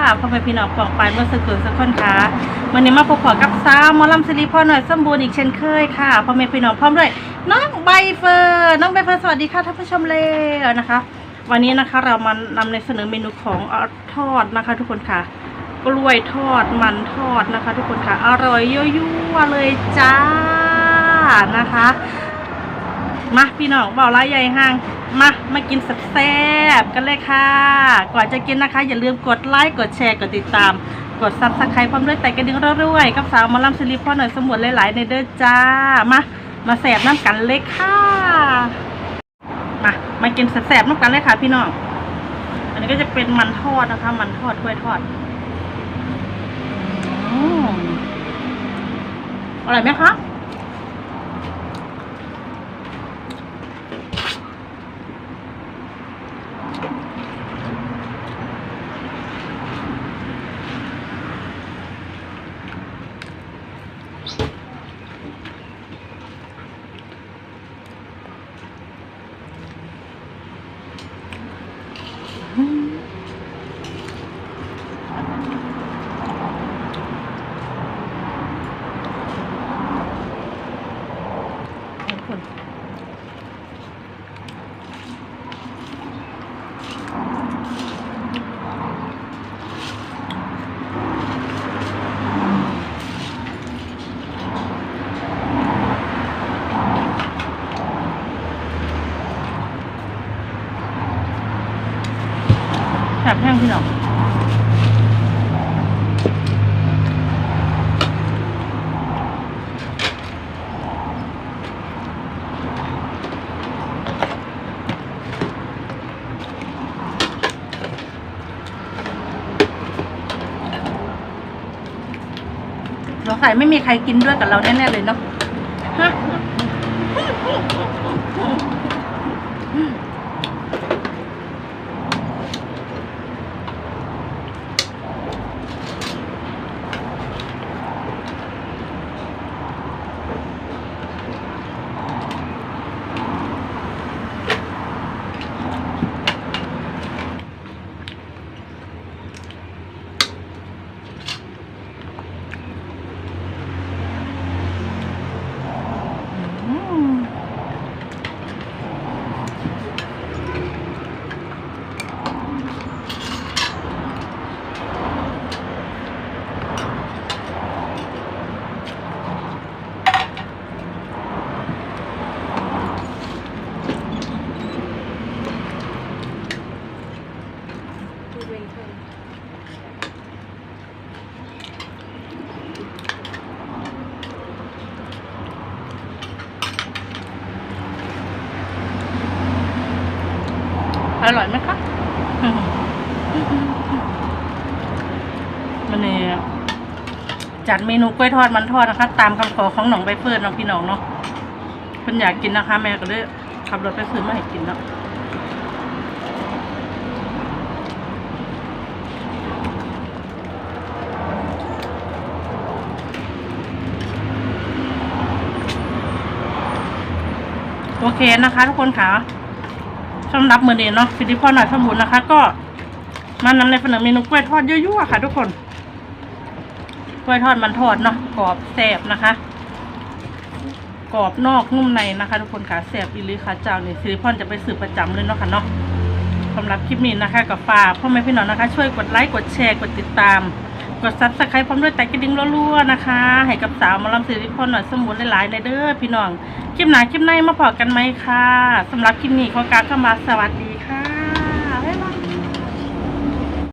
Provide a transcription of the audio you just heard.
่ะพ่อแม่พี่น้องปองไปเมื่อสักครู่สักคนค่ะวันนี้มาพบกับสาวหมอลำสิริพรหน่อยสมบูรณ์อีกเช่นเคยค่ะพ่อแม่พี่น้องพร้อมด้วยน้องใบเฟิร์นน้องใบเฟิร์นสวัสดีค่ะท่านผู้ชมเลยนะคะ วันนี้นะคะเรามานำในเสนอเมนูของอทอดนะคะ ทุกคนค่ะ กล้วยทอดมันทอดนะคะ ทุกคนค่ะอร่อยยั่วๆเลยจ้านะคะมาพี่น้องเบาละใหญ่ห้าง มามากินแซ่บๆกันเลยค่ะ ก่อนจะกินนะคะ อย่าลืมกดไลค์กดแชร์กดติดตาม กดซับสไครต์พร้อมด้วยแต่กระดิ่งเรื่อยๆกับสาวมาลำซิลิพอหน่อยสมุนหลายๆในเด้อจ้ามามาแสบน้ำกันเลยค่ะมามากินแสบๆน้ำกันเลยค่ะ พี่น้องอันนี้ก็จะเป็นมันทอดนะคะ มันทอดถ้วยทอดอืมอร่อยไหมคะ แซ่บแห้งพี่น้องสงสัยไม่มีใครกินด้วยกับเราแน่ๆเลยเนาะ อร่อยไหมคะมันนี่จัดเมนูกล้วยทอดมันทอดนะคะ ตามคำขอของหนองใบเฟิร์นน้องพี่น้องเนาะเพิ่นอยากกินนะคะ แม่ก็เลยขับรถไปซื้อมาให้กินเนาะ โอเคนะคะ ทุกคนค่ะสำหรับมือนี้เนาะฟิลิปพอหน่อยสมุนนะคะ ก็มานำในเสนอเมนูกล้วยทอดยั่วๆค่ะ ทุกคนกล้วยทอดมันทอดเนาะกรอบแซบนะคะกรอบนอกนุ่มในนะคะ ทุกคนค่ะแซบอีลีค่ะเจ้านี่ซิลิพอนจะไปสืบประจำเลยเนาะค่ะเนาะสำหรับคลิปนี้นะคะกับฝากพ่อแม่พี่น้องนะคะ ช่วยกดไลค์กดแชร์กดติดตาม กดซับสไครต์พร้อมด้วยแต่กระดิ่งรัวๆนะคะ ให้กับสาวมาลำสิริพรหน่อยสมุนหลายๆในเด้อพี่น้อง ลิปหนาคลิปในมาพอกันไหมคะสำหรับคลิปนี้ขอกรารเข้ามาสวัสดี